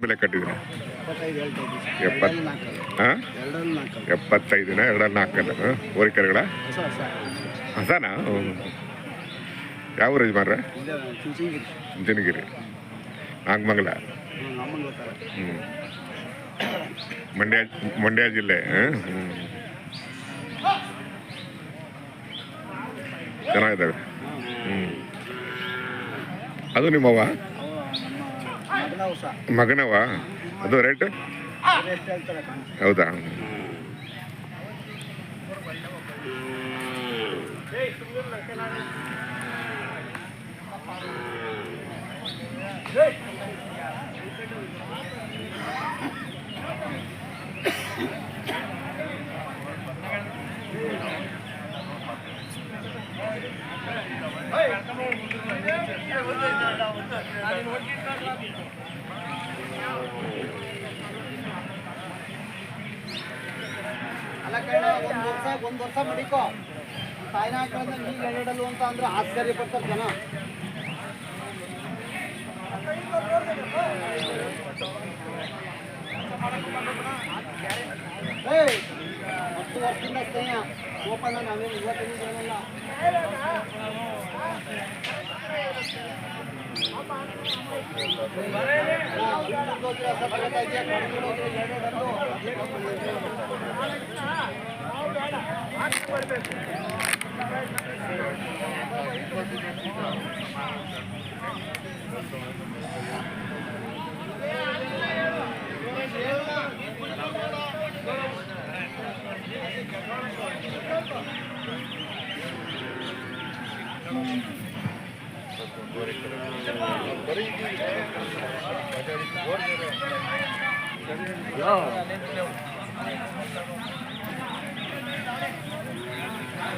ಬೆಲೆ ಕಟ್ಟಿದ್ರೆ ಎಪ್ಪತ್ತು ಹಾಂ? ಎಪ್ಪತ್ತೈದು ದಿನ ಎಪ್ಪತ್ತೈದಿನ ಎರಡಲ್ಲಿ ನಾಲ್ಕಲ್ಲ? ಹಾಂ? ಹೋರಿಕರುಗಳ ಹೊಸ ಹಸನಾ? ಯಾವ ಊರು ಯಜಮಾನ್ರೆ? ಚುಂಚಿಂಗಿರಿ ಜನಗಿರಿ ನಾಗಮಂಗಲ? ಹ್ಞೂ ಮಂಡ್ಯ ಮಂಡ್ಯ ಜಿಲ್ಲೆ ಹಾಂ? ಹ್ಞೂ ಚೆನ್ನಾಗಿದ್ದಾವೆ. ಹ್ಞೂ ಅದು ನಿಮ್ಮವ ಅವ ನಮ್ಮ ಮಗನ ಹೊಸ ಮಗನವ ಅದು ರೇಟ್ ಹೌದಾ? ಒಂದು ವರ್ಷ ಒಂದು ವರ್ಷ ಮಡಿಕೋ. ತಾಯಿನ ಹಾಕೊಂಡ್ರೆ ಈಗ ಎರಡಲ್ಲು ಅಂತ ಅಂದ್ರೆ ಆಶ್ಚರ್ಯ ಪಡ್ತಾರೆ ಜನ. ಹತ್ತು ವರ್ಷದಿಂದ ಸ್ನೇಹ. ಓಪನ್ ನಾವೇನು ಇವತ್ತಿನ ಏನಲ್ಲ ಎರಡೆರಡಲ್ಲ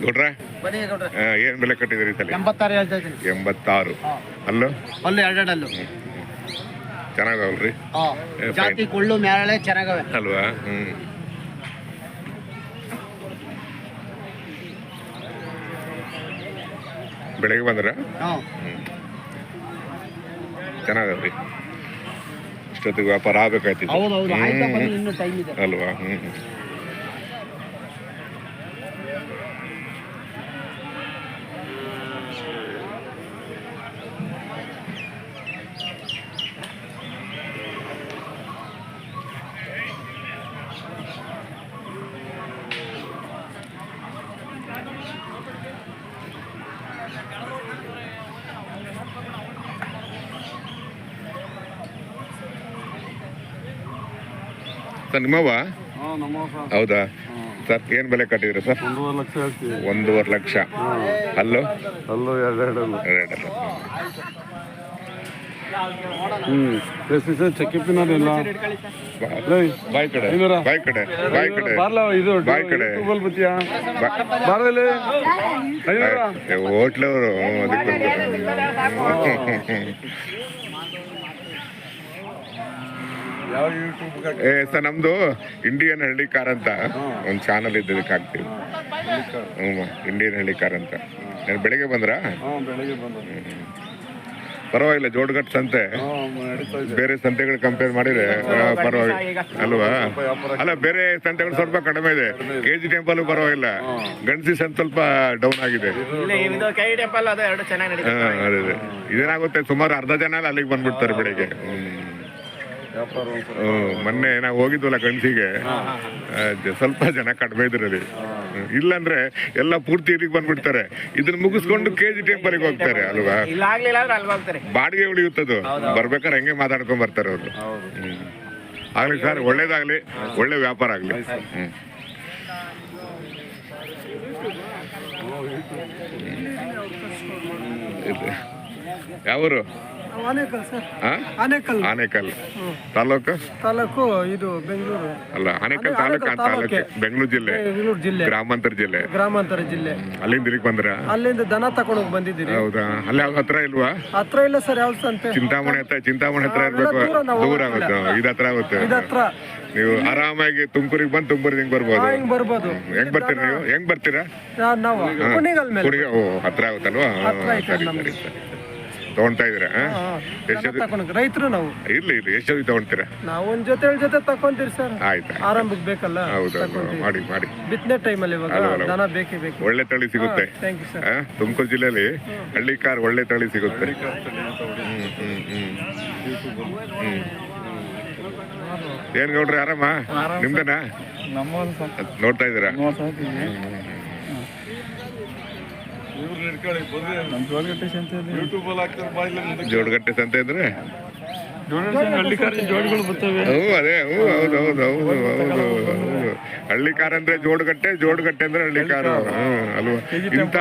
ನೋಡ್ರಿ ಏನು ಬೆಲೆ ಕಟ್ಟಿದ್ರಿ ತಲೆ? ಎಂಬತ್ತಾರು ಹೇಳ್ತಾ ಇದ್ದೀನಿ. ಎಂಬತ್ತಾರು. ಅಲ್ಲೋ? ಅಲ್ಲೂ ಎರಡು ಚೆನ್ನಾಗವಲ್ರಿ? ಜಾತಿ ಕುಳ್ಳು ಮ್ಯಾರಳೆ ಚೆನ್ನಾಗವೆ. ಅಲ್ವಾ? ಹ್ಞೂ ಬೆಳಗ್ಗೆ ಬಂದ್ರ? ಚೆನ್ನಾಗವ್ರಿ. ಇಷ್ಟೊತ್ತಿಗೆ ವ್ಯಾಪಾರ ಆಗ್ಬೇಕಾಯ್ತಿ ಅಲ್ವಾ? ಹ್ಮ್. ಬನ್ನಿ ಇನ್ನೂ ಟೈಮ್ ಇದೆ ಅಲ್ವಾ ಹ್ಞೂ ಸರ್ ನಿಮ್ಮವ ಹೌದಾ? ಸರ್ ಏನು ಬೆಲೆ ಕಟ್ಟಿದ್ರಿ ಸರ್? ಒಂದೂವರೆ ಲಕ್ಷ ಒಂದೂವರೆ ಲಕ್ಷ. ಅಲ್ಲೋ ಅಲ್ಲೂ ಎರಡೆರಡಲ್ಲ. ಎರಡಲ್ಲ ಚೆಕ್ಕಿಪ್ಪಿನಲ್ಲ ಬಾಯ್ ಕಡೆ? ಬಾಯ್ ಕಡೆ. ಬಾಯ್ ಕಡೆ. ಬಾರ್ಲ ಇದು ಬಾಯ್ ಕಡೆ. ಬತ್ತೀಯಾ? ಬಾರದಲ್ಲಿ ಏ, ಹೋಟ್ಲವರು ಅದಕ್ಕೆ ಏ ಸರ್ ನಮ್ದು ಇಂಡಿಯನ್ ಹಳ್ಳಿ ಕಾರ್ ಅಂತ. ಒಂದು ಚಾನಲ್ ಇದ್ದದಕ್ಕೆ ಹಾಕ್ತೀವಿ. ಹ್ಞೂ ಇಂಡಿಯನ್ ಹಳ್ಳಿ ಕಾರ್ ಅಂತ. ನಾನು ಬೆಳಿಗ್ಗೆ ಬಂದ್ರಾ? ಬೆಳಿಗ್ಗೆ ಬೆಳಗ್ಗೆ ಬಂದ ಪರವಾಗಿಲ್ಲ ಜೋಡ್ಗಟ್ ಸಂತೆ. ಬೇರೆ ಸಂತೆಗಳು ಕಂಪೇರ್ ಮಾಡಿದ್ರೆ ಪರವಾಗಿಲ್ಲ. ಅಲ್ವಾ? ಅಲ್ಲ ಬೇರೆ ಸಂತೆಗಳು ಸ್ವಲ್ಪ ಕಡಿಮೆ ಇದೆ. ಕೆ ಜಿ ಟೆಂಪಲ್ ಪರವಾಗಿಲ್ಲ. ಗಣಸಿ ಸಂತ ಸ್ವಲ್ಪ ಡೌನ್ ಆಗಿದೆ. ಇದು ಕೈ ಟೆಂಪಲ್ ಅದು ಇದೇನಾಗುತ್ತೆ ಸುಮಾರು ಅರ್ಧ ಜನ ಎಲ್ಲ ಅಲ್ಲಿಗೆ ಬಂದ್ಬಿಡ್ತಾರೆ ಬೆಳಿಗ್ಗೆ ಹ್ಮ್. ವ್ಯಾಪಾರ ಒಂದ್ ಸ್ವಲ್ಪ ಹ್ಮ್, ಮೊನ್ನೆ ನಾವು ಹೋಗಿದ್ವಲ್ಲ ಕಣ್ಸಿಗೆ ಸ್ವಲ್ಪ ಜನ ಕಡಿಮೆ ಇದ್ರಲ್ಲಿ ಇಲ್ಲಾಂದ್ರೆ ಎಲ್ಲ ಪೂರ್ತಿ ಇಲ್ಲಿಗೆ ಬಂದ್ಬಿಡ್ತಾರೆ. ಇದನ್ನ ಮುಗಿಸ್ಕೊಂಡು ಕೆ ಜಿ ಟೆಂಪಲ್ಗೆ ಹೋಗ್ತಾರೆ ಅಲ್ವಾ? ಬಾಡಿಗೆ ಉಳಿಯುತ್ತದು. ಬರ್ಬೇಕಾದ್ರೆ ಹೆಂಗೆ ಮಾತಾಡ್ಕೊಂಡ್ ಬರ್ತಾರೆ ಅವರು. ಆಗ್ಲಿ ಸರ್ ಒಳ್ಳೇದಾಗ್ಲಿ. ಒಳ್ಳೆ ವ್ಯಾಪಾರ ಆಗ್ಲಿ. ಯಾವೂರು? ಆನೇಕಲ್? ಆನೇಕಲ್. ತಾಲೂಕು? ತಾಲೂಕು ಇದು ಬೆಂಗಳೂರು. ಅಲ್ಲ ಆನೇಕಲ್ ತಾಲೂಕು ತಾಲೂಕು. ಬೆಂಗಳೂರು ಜಿಲ್ಲೆ. ಬೆಂಗಳೂರು ಜಿಲ್ಲೆ. ಗ್ರಾಮಾಂತರ ಜಿಲ್ಲೆ. ಗ್ರಾಮಾಂತರ ಜಿಲ್ಲೆ. ಅಲ್ಲಿಂದ ಇಲ್ಲಿಗೆ ಬಂದ್ರ? ಅಲ್ಲಿಂದ ದನ ತಕೊಂಡೋಗಿ ಬಂದಿದ್ದೀರಿ. ಹೌದಾ? ಅಲ್ಲಿ ಯಾವ ಹತ್ರ ಇಲ್ವಾ? ಹತ್ರ ಇಲ್ಲ ಸರ್ ಯಾವ ಸಂತೆ? ಚಿಂತಾಮಣಿ ಹತ್ರ ಚಿಂತಾಮಣಿ ಹತ್ರ ಇರ್ಬೇಕು. ದೂರ. ಆಗುತ್ತೆ. ಇದು ಹತ್ರ ಆಗುತ್ತೆ. ಇದ ಹತ್ರ. ನೀವು ಆರಾಮಾಗಿ ತುಮಕೂರಿಗೆ ಬಂದು ತುಮಕೂರಿಗೆ ಹೆಂಗ್ ಬರ್ಬೋದು? ಹೆಂಗ್ ಬರ್ಬೋದು. ಹೆಂಗ್ ಬರ್ತೀರಾ ನೀವು? ಹೆಂಗ್ ಬರ್ತೀರಾ? ನಾವು ಕುಣಿಗಲ್ ಮೇಲೆ ಕುಣಿಗ ಓ ಹತ್ರ ಆಗುತ್ತಲ್ವಾ? ಸರಿ ಸರಿ. ತಗೊಂತಾ ಇದ್ರ ಹಾ? ಎಷ್ಟ್ ತಗೊಂಡ್ ರೈತರು ನಾವು. ಇರ್ಲಿ ಇರ್ಲಿ. ಎಷ್ಟು ಜೊತೆ ತಗೊಂತೀರಾ? ನಾವು ಒಂದ್ ಜೊತೆ ಜೊತೆ ತಕೊಂತೀರಿ ಸರ್. ಆಯ್ತು ಆರಂಭಕ್ಕೆ ಬೇಕಲ್ಲ ಹೌದು ಮಾಡಿ ಮಾಡಿ. ಬಿತ್ತನೆ ಟೈಮಲ್ಲಿ ಇವಾಗ. ದನ ಬೇಕೇ ಬೇಕು. ಒಳ್ಳೆ ತಳಿ ಸಿಗುತ್ತೆ. ಥ್ಯಾಂಕ್ ಯು ಸರ್ ಆ? ತುಮಕೂರು ಜಿಲ್ಲೆಯಲ್ಲಿ ಹಳ್ಳಿ ಕಾರ್ ಒಳ್ಳೆ ತಳಿ ಸಿಗುತ್ತೆ. ಏನ್ ಗೌಡ್ರಿ ಆರಾಮ? ನಿಮ್ದೇನಾ? ನೋಡ್ತಾ ಇದ್ದೀರಾ ಜೋಡಗಟ್ಟೆ ಸಂತೆ ಅಂದ್ರೆ? ಜೋಡಿಗಳು ಬರ್ತವೆ. ಹ್ಞೂ ಅದೇ ಹ್ಞೂ ಹೌದು ಹೌದು ಹೌದು ಹೌದು ಹೌದು. ಹಳ್ಳಿ ಕಾರ್ ಅಂದ್ರೆ ಜೋಡುಗಟ್ಟೆ ಜೋಡುಗಟ್ಟೆ ಅಂದ್ರೆ ಹಳ್ಳಿ ಕಾರು ಅಲ್ವಾ? ಇಂತ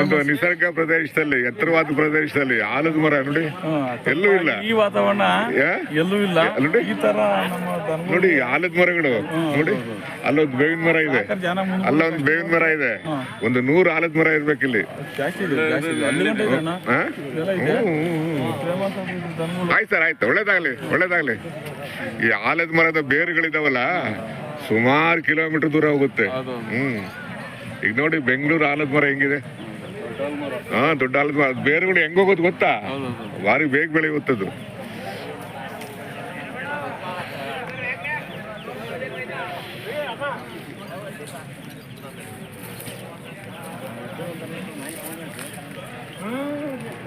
ಒಂದು ನಿಸರ್ಗ ಪ್ರದೇಶದಲ್ಲಿ ಎತ್ತರವಾದ ಪ್ರದೇಶದಲ್ಲಿ ಆಲದ ಮರ ನೋಡಿ. ಎಲ್ಲೂ ಇಲ್ಲ. ಈ ವಾತಾವರಣ ಎಲ್ಲೂ ಇಲ್ಲ. ನೋಡಿ. ಈ ತರ ನಮ್ಮ ನೋಡಿ ಆಲದ ಮರಗಳು. ನೋಡಿ. ಅಲ್ಲೊಂದು ಬೇವಿನ ಮರ ಇದೆ. ಅಲ್ಲೊಂದು ಬೇವಿನ ಮರ ಇದೆ. ಒಂದು ನೂರು ಆಲದ ಮರ ಇರ್ಬೇಕಿಲ್ಲಿ ಆಯ್ತು ಸರ್ ಆಯ್ತು. ಒಳ್ಳೇದಾಗ್ಲಿ ಒಳ್ಳೇದಾಗ್ಲಿ. ಈ ಆಲದ ಮರದ ಬೇರುಗಳಿದಾವಲ್ಲ ಸುಮಾರು ಕಿಲೋಮೀಟರ್ ದೂರ ಹೋಗುತ್ತೆ. ಹ್ಮ್. ಈಗ ನೋಡಿ ಬೆಂಗಳೂರು ಆಲದ ಮರ ಹೆಂಗಿದೆ? ಹಾ ದೊಡ್ಡ ಆಲದ ಮರ. ಬೇರೆ ಬೇರುಗಳು ಹೆಂಗ್ ಹೋಗೋದು ಗೊತ್ತಾ? ಭಾರಿ ಬೇಗ ಬೆಳೆಯುತ್ತದು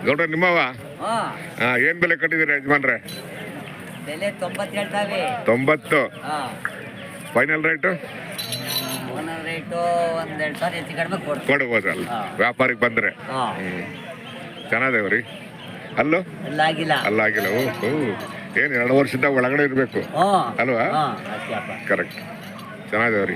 ಗೌಡ್ರ ನಿಮ್ಮವ ಹಾ. ಏನ್ ಬೆಲೆ ಕಟ್ಟಿದಿರ ಯಜಮಾನ್ರೆ? ಬೆಲೆ ತೊಂಬತ್ತು ಹೇಳ್ತಾವೆ ತೊಂಬತ್ತು. ಹಾ. ಫೈನಲ್ ರೇಟು ಕೊಡ್ಬೋದಲ್ಲ. ವ್ಯಾಪಾರಿಗೆ ಬಂದ್ರೆ. ಚೆನ್ನಾದೇವ್ರಿ. ಅಲ್ಲೋ? ಅಲ್ಲಾಗಿಲ್ಲ. ಓ ಓ. ಏನ್ ಎರಡು ವರ್ಷದ ಒಳಗಡೆ ಇರಬೇಕು. ಅಲ್ವಾ? ಕರೆಕ್ಟ್ ಚೆನ್ನಾದೇವ್ರಿ.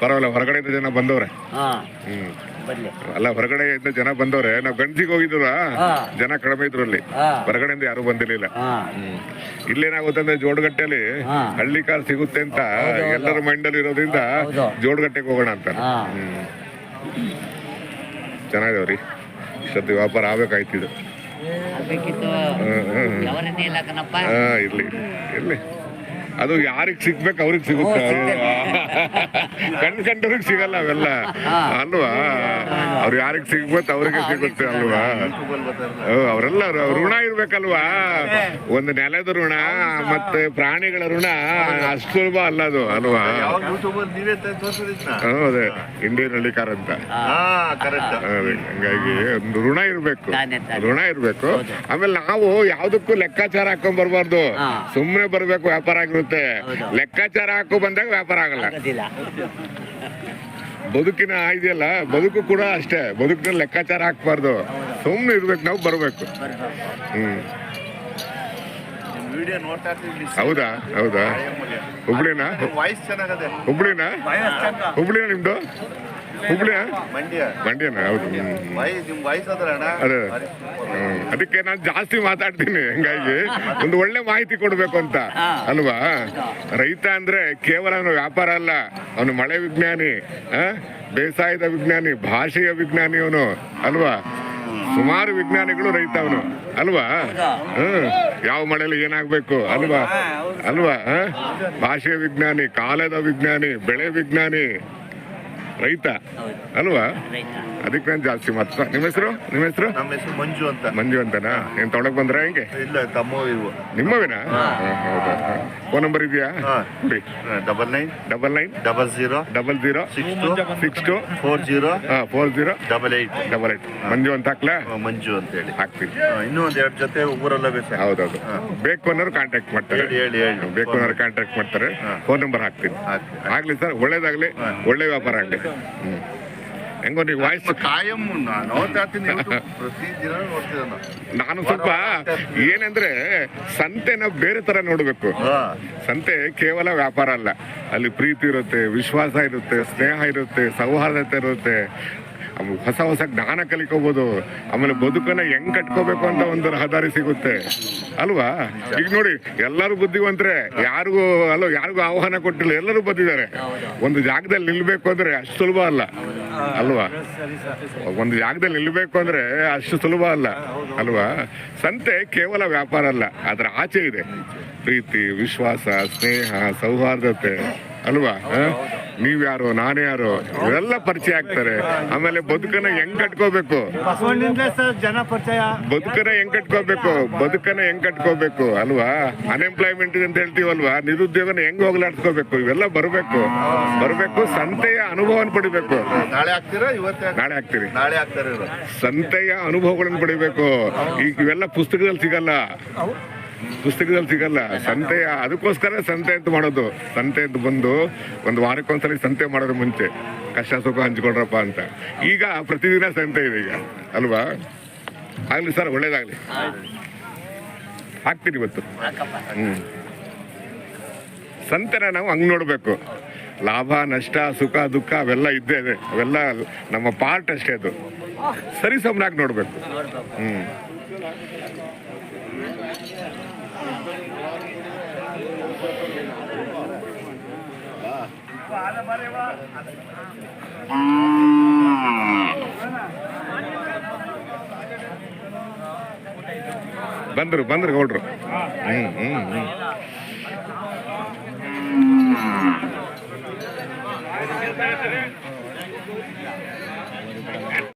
ಪರವಾಗಿಲ್ಲ ಇದ್ದ ಜನ ಬಂದವ್ರೆ. ಹಾ. ಹ್ಮ್. ಬರ್ಲಿ. ಅಲ್ಲ ಇದ್ದ ಜನ ಬಂದವ್ರೆ ನಾವು ಗಂಜಿಗೆ ಹೋಗಿದ್ರ ಜನ ಕಡಿಮೆ ಇದ್ರು ಅಲ್ಲಿ. ಹೊರಗಡೆಯಿಂದ ಯಾರು ಬಂದಿರ್ಲಿಲ್ಲ. ಇಲ್ಲೇನಾಗುತ್ತಂದ್ರೆ ಇಲ್ಲೇನಾಗುತ್ತೆ ಅಂದ್ರೆ ಜೋಡಗಟ್ಟೆಯಲ್ಲಿ ಹಾ. ಹಳ್ಳಿ ಕಾಲ್ ಸಿಗುತ್ತೆ ಅಂತ ಎಲ್ಲರ ಮೈಂಡ್ ಅಲ್ಲಿ ಇರೋದ್ರಿಂದ ಜೋಡ್ಗಟ್ಟೆಗೆ ಹೋಗೋಣ ಅಂತ. ಚೆನ್ನಾಗಿದಾವ್ರಿ. ಇಷ್ಟೊತ್ತು ವ್ಯಾಪಾರ ಆಗ್ಬೇಕಾಯ್ತು ಇದು. ಬೇಕಿತ್ತು ಹ್ಮ್, ಹ್ಮ್. ಯಾವರನ್ನೇ ಇಲ್ಲ ಕಣಪ್ಪ? ಹಾ ಇರ್ಲಿ. ಇರ್ಲಿ. ಅದು ಯಾರಿಗ್ ಸಿಗ್ಬೇಕು ಅವ್ರಿಗೆ ಸಿಗುತ್ತೆ. ಕಣ್ ಕಂಡವ್ರಿಗೆ ಸಿಗಲ್ಲ ಅವೆಲ್ಲ. ಅಲ್ವಾ? ಅವ್ರು ಯಾರಿಗ್ ಸಿಗ್ಬೋದು ಅವ್ರಿಗೆ ಸಿಗುತ್ತೆ ಅಲ್ವಾ? ಅವರೆಲ್ಲ ಋಣ ಇರ್ಬೇಕಲ್ವಾ? ಒಂದು ನೆಲದ ಋಣ ಮತ್ತೆ ಪ್ರಾಣಿಗಳ ಋಣ ಅಷ್ಟು ಸುಲಭ ಅಲ್ಲ ಅದು ಅಲ್ವಾ? ಹೌದೇ ಇಂಡಿಯನ್ ಹಳ್ಳಿ ಕಾರ್ ಅಂತ ಹಂಗಾಗಿ ಒಂದು ಋಣ ಇರ್ಬೇಕು. ಋಣ ಇರ್ಬೇಕು. ಆಮೇಲೆ ನಾವು ಯಾವ್ದಕ್ಕೂ ಲೆಕ್ಕಾಚಾರ ಹಾಕೊಂಡ್ ಬರ್ಬಾರ್ದು. ಸುಮ್ಮನೆ ಸುಮ್ನೆ ಬರ್ಬೇಕು ವ್ಯಾಪಾರ ಆಗಿರುತ್ತೆ. ಲೆಕ್ಕಾಚಾರ ಹಾಕೋ ಬಂದಾಗ ವ್ಯಾಪಾರ ಆಗಲ್ಲ. ಆಗೋದಿಲ್ಲ ಬದುಕಿನ ಇದೆಯಲ್ಲ ಬದುಕು ಕೂಡ ಅಷ್ಟೇ. ಬದುಕಿನ ಲೆಕ್ಕಾಚಾರ ಹಾಕ್ಬಾರ್ದು. ಸುಮ್ಮನೆ ಇರ್ಬೇಕು ನಾವು ಬರಬೇಕು. ಹ್ಮ್. ಹೌದಾ? ಹೌದಾ? ಹುಬ್ಳಿನಾ? ವಾಯ್ಸ್ ಚೆನ್ನಾಗದೆ. ಹುಬ್ಳಿನಾ? ಹುಬ್ಳಿನಾ ನಿಮ್ದು? ಹುಬ್ಳಿಯಾ ಮಂಡ್ಯ. ಮಂಡ್ಯನ ಹೌದು. ಅದೇ. ಅದಕ್ಕೆ ನಾನು ಜಾಸ್ತಿ ಮಾತಾಡ್ತೀನಿ ಹಂಗಾಗಿ. ಒಂದು ಒಳ್ಳೆ ಮಾಹಿತಿ ಕೊಡ್ಬೇಕು ಅಂತ. ಅಲ್ವಾ? ರೈತ ಅಂದ್ರೆ ಕೇವಲ ಅವನು ವ್ಯಾಪಾರ ಅಲ್ಲ ಅವನು ಮಳೆ ವಿಜ್ಞಾನಿ? ಬೇಸಾಯದ ವಿಜ್ಞಾನಿ ಭಾಷೆಯ ವಿಜ್ಞಾನಿ ಅವನು ಅಲ್ವಾ? ಸುಮಾರು ವಿಜ್ಞಾನಿಗಳು ರೈತ ಅವನು ಅಲ್ವಾ? ಹ್ಮ್. ಯಾವ ಮಳೆಯಲ್ಲಿ ಏನಾಗ್ಬೇಕು ಅಲ್ವಾ? ಅಲ್ವಾ? ಭಾಷೆಯ ವಿಜ್ಞಾನಿ ಕಾಲದ ವಿಜ್ಞಾನಿ ಬೆಳೆ ವಿಜ್ಞಾನಿ ರೈತ. ಅಲ್ವಾ? ಅದಕ್ಕೆ ನಾನು ಜಾಸ್ತಿ ಮಾತ್ರ. ನಿಮ್ಮ ಹೆಸರು? ನಿಮ್ಮ ಹೆಸರು? ನಮ್ಮ ಹೆಸರು ಮಂಜು ಅಂತ. ಮಂಜು ಅಂತನಾ? ಏನ್ ತೊಗೊಳಕ್ ಬಂದ್ರ ಹೆಂಗೆ? ಇಲ್ಲ ತಮ್ಮ ಇವು ನಿಮ್ಮವೇನಾ ಹೌದಾ? ಫೋನ್ ನಂಬರ್ ಇದೆಯಾ. ಕೊಡಿ. Double nine. Double nine. Double zero. Double zero. Six two. Six two. Four zero. Four zero. Double eight double eight Manju ಅಂತ ಹಾಕ್ಲಾ? ಮಂಜು ಅಂತ ಹೇಳಿ. ಹಾಕ್ತೀವಿ ಇನ್ನೂ ಒಂದ್ ಎರಡು ಜೊತೆ ಊರಲ್ಲ ಬೇಕು. ಹೌದೌದು. ಬೇಕು ಅನ್ನೋರು ಕಾಂಟ್ಯಾಕ್ಟ್ ಮಾಡ್ತಾರೆ. ಹೇಳಿ ಹೇಳಿ ಬೇಕು ಅನ್ನೋರು ಕಾಂಟ್ಯಾಕ್ಟ್ ಮಾಡ್ತಾರೆ. ಫೋನ್ ನಂಬರ್ ಹಾಕ್ತೀನಿ. ಹಾಕಿ. ಆಗ್ಲಿ ಸರ್ ಒಳ್ಳೇದಾಗ್ಲಿ. ಒಳ್ಳೆ ವ್ಯಾಪಾರ ಆಗ್ಲಿ. ಹ್ಮ್. ಹೆಂಗೋ ನೀವು ವಾಯ್ಸ್ ಕಾಯಂ ನೋಡ್ತಾ ಇರ್ತೀನಿ. ನಾನು ಸ್ವಲ್ಪ ಏನಂದ್ರೆ ಸಂತೆನ ಬೇರೆ ತರ ನೋಡ್ಬೇಕು. ಸಂತೆ ಕೇವಲ ವ್ಯಾಪಾರ ಅಲ್ಲ. ಅಲ್ಲಿ ಪ್ರೀತಿ ಇರುತ್ತೆ ವಿಶ್ವಾಸ ಇರುತ್ತೆ ಸ್ನೇಹ ಇರುತ್ತೆ ಸೌಹಾರ್ದತೆ ಇರುತ್ತೆ. ಹೊಸ ಹೊಸ ಜ್ಞಾನ ಕಲಿಕೋಬಹುದು ಆಮೇಲೆ ಬದುಕನ್ನ ಹೆಂಗ್ ಕಟ್ಕೋಬೇಕು ಅಂತ ಒಂದು ರಹದಾರಿ ಸಿಗುತ್ತೆ. ಅಲ್ವಾ? ಈಗ ನೋಡಿ, ಎಲ್ಲರೂ ಬುದ್ಧಿವಂತರೆ. ಯಾರಿಗೂ, ಅಲ್ಲ, ಯಾರಿಗೂ ಆಹ್ವಾನ ಕೊಟ್ಟಿಲ್ಲ. ಎಲ್ಲರೂ ಬಂದಿದ್ದಾರೆ ಒಂದು ಜಾಗದಲ್ಲಿ ನಿಲ್ಬೇಕು ಅಂದ್ರೆ ಅಷ್ಟು ಸುಲಭ ಅಲ್ಲ. ಅಲ್ವಾ? ಒಂದು ಜಾಗದಲ್ಲಿ ನಿಲ್ಬೇಕು ಅಂದ್ರೆ ಅಷ್ಟು ಸುಲಭ ಅಲ್ಲ. ಅಲ್ವಾ? ಸಂತೆ ಕೇವಲ ವ್ಯಾಪಾರ ಅಲ್ಲ, ಅದರ ಆಚೆ ಇದೆ. ಪ್ರೀತಿ, ವಿಶ್ವಾಸ, ಸ್ನೇಹ, ಸೌಹಾರ್ದತೆ. ಅಲ್ವಾ? ಹ? ನಾನು ಯಾರು? ಇವೆಲ್ಲ ಪರಿಚಯ ಆಗ್ತಾರೆ. ಆಮೇಲೆ ಬದುಕನ್ನ ಹೆಂಗ್ ಕಟ್ಕೋಬೇಕು? ಬಸವಣ್ಣಿಂದ ಸರ್ ಜನ ಪರಿಚಯ. ಬದುಕನ್ನ ಹೆಂಗ್ ಕಟ್ಕೋಬೇಕು? ಬದುಕನ್ನ ಹೆಂಗ್ ಕಟ್ಕೋಬೇಕು? ಅಲ್ವಾ? ಅನ್ಎಂಪ್ಲಾಯ್ಮೆಂಟ್ ಅಂತ ಹೇಳ್ತೀವಲ್ವಾ? ನಿರುದ್ಯೋಗನ ಹೆಂಗ್ ಹೋಗ್ಲಾಡ್ಸ್ಕೋಬೇಕು? ಇವೆಲ್ಲ ಬರಬೇಕು. ಬರಬೇಕು ಸಂತೆಯ ಅನುಭವನ ಪಡಿಬೇಕು. ನಾಳೆ ಆಗ್ತೀರಾ ಇವತ್ತೇ? ನಾಳೆ ಆಗ್ತೀರಿ. ನಾಳೆ ಆಗ್ತಾರೆ ಇವ್ರು. ಸಂತೆಯ ಅನುಭವಗಳನ್ನು ಪಡಿಬೇಕು. ಈಗ ಇವೆಲ್ಲ ಪುಸ್ತಕದಲ್ಲಿ ಸಿಗಲ್ಲ. ಪುಸ್ತಕದಲ್ಲಿ ಸಿಗಲ್ಲ. ಸಂತೆ, ಅದಕ್ಕೋಸ್ಕರ ಸಂತೆ ಅಂತ ಮಾಡೋದು. ಸಂತೆ ಅಂತ ಬಂದು ಒಂದು ವಾರಕ್ಕೊಂದ್ಸಲಿ ಸಂತೆ ಮಾಡೋದು ಮುಂಚೆ. ಕಷ್ಟ ಸುಖ ಹಂಚ್ಕೊಳ್ರಪ್ಪ ಅಂತ. ಈಗ ಪ್ರತಿದಿನ ಸಂತೆ ಇದೆ ಈಗ. ಅಲ್ವಾ? ಆಗ್ಲಿ ಸರ್, ಒಳ್ಳೇದಾಗ್ಲಿ. ಹಾಕ್ತೀನಿ ಇವತ್ತು. ಸಂತೆನ ನಾವು ಹಂಗ್ ನೋಡಬೇಕು. ಲಾಭ, ನಷ್ಟ, ಸುಖ, ದುಃಖ ಅವೆಲ್ಲ ಇದ್ದೇ ಇದೆ. ಅವೆಲ್ಲ ನಮ್ಮ ಪಾರ್ಟ್ ಅಷ್ಟೇ ಅದು. ಸರಿ ಸಮನಾಗಿ ನೋಡಬೇಕು. ಹ್ಮ್. ಬಂದ್ರು ಬಂದ್ರು ಗೌಡ್ರು ಹ್ಮ್ ಹ್ಮ್ ಹ್ಮ್.